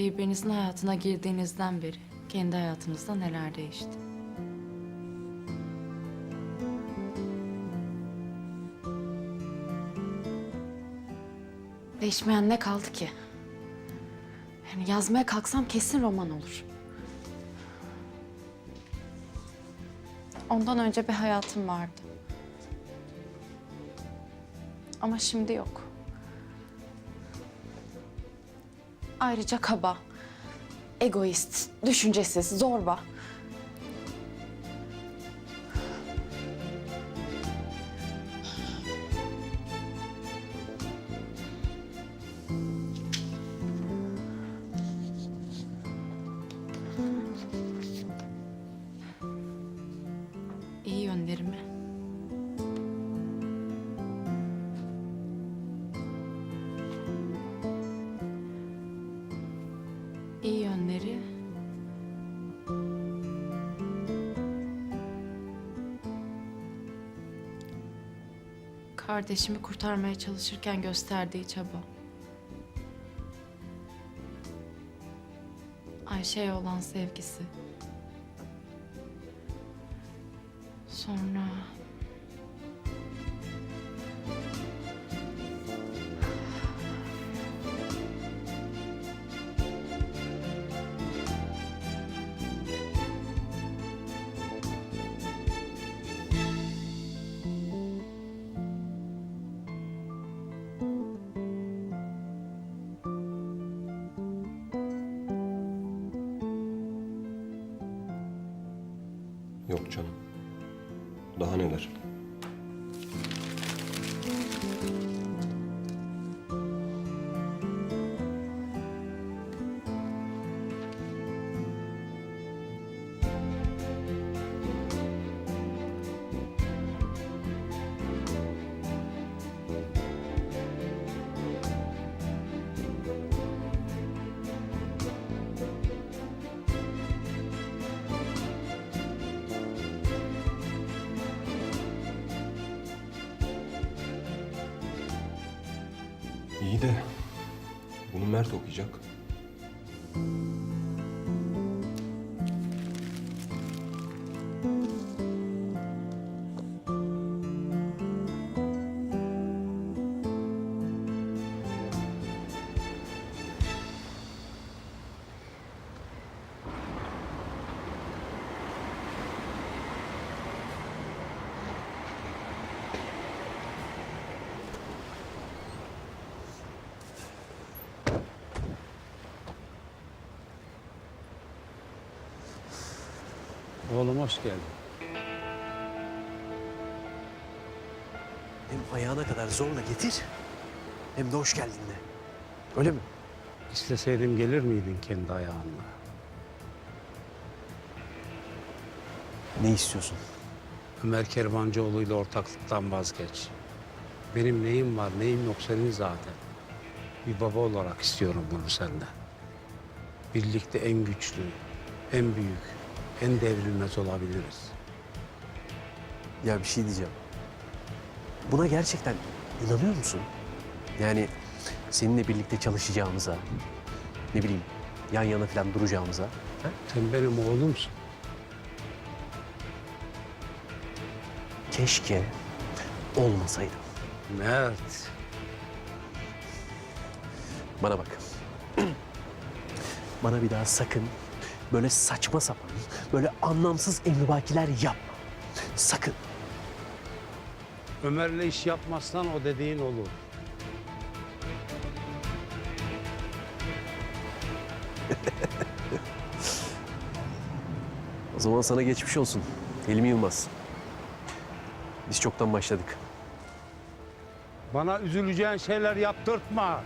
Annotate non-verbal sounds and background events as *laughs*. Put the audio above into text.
Birbirinizin hayatına girdiğinizden beri kendi hayatınızda neler değişti? Değişmeyen ne kaldı ki? Yani yazmaya kalksam kesin roman olur. Ondan önce bir hayatım vardı. Ama şimdi yok. Ayrıca kaba, egoist, düşüncesiz, zorba. Kardeşimi kurtarmaya çalışırken gösterdiği çaba. Ayşe'ye olan sevgisi. Sonra... Daha neler? İyi de bunu Mert okuyacak. Oğlum hoş geldin. Hem ayağına kadar zorla getir hem de hoş geldin de. Öyle mi? İsteseydim gelir miydin kendi ayağınla? Ne istiyorsun? Ömer Kervancıoğlu ile ortaklıktan vazgeç. Benim neyim var neyim yok senin zaten. Bir baba olarak istiyorum bunu senden. Birlikte en güçlü, en büyük, en devrilmez olabiliriz. Ya bir şey diyeceğim. Buna gerçekten inanıyor musun? Yani seninle birlikte çalışacağımıza, ne bileyim yan yana falan duracağımıza. Ha? Sen benim oğlumsun. Keşke olmasaydım. Mert. Bana bak. *clears throat* Bana bir daha sakın böyle saçma sapan, böyle anlamsız emrivakiler yapma. Sakın. Ömer'le iş yapmazsan o dediğin olur. *laughs* O zaman sana geçmiş olsun. Hilmi Yılmaz. Biz çoktan başladık. Bana üzüleceğin şeyler yaptırtma.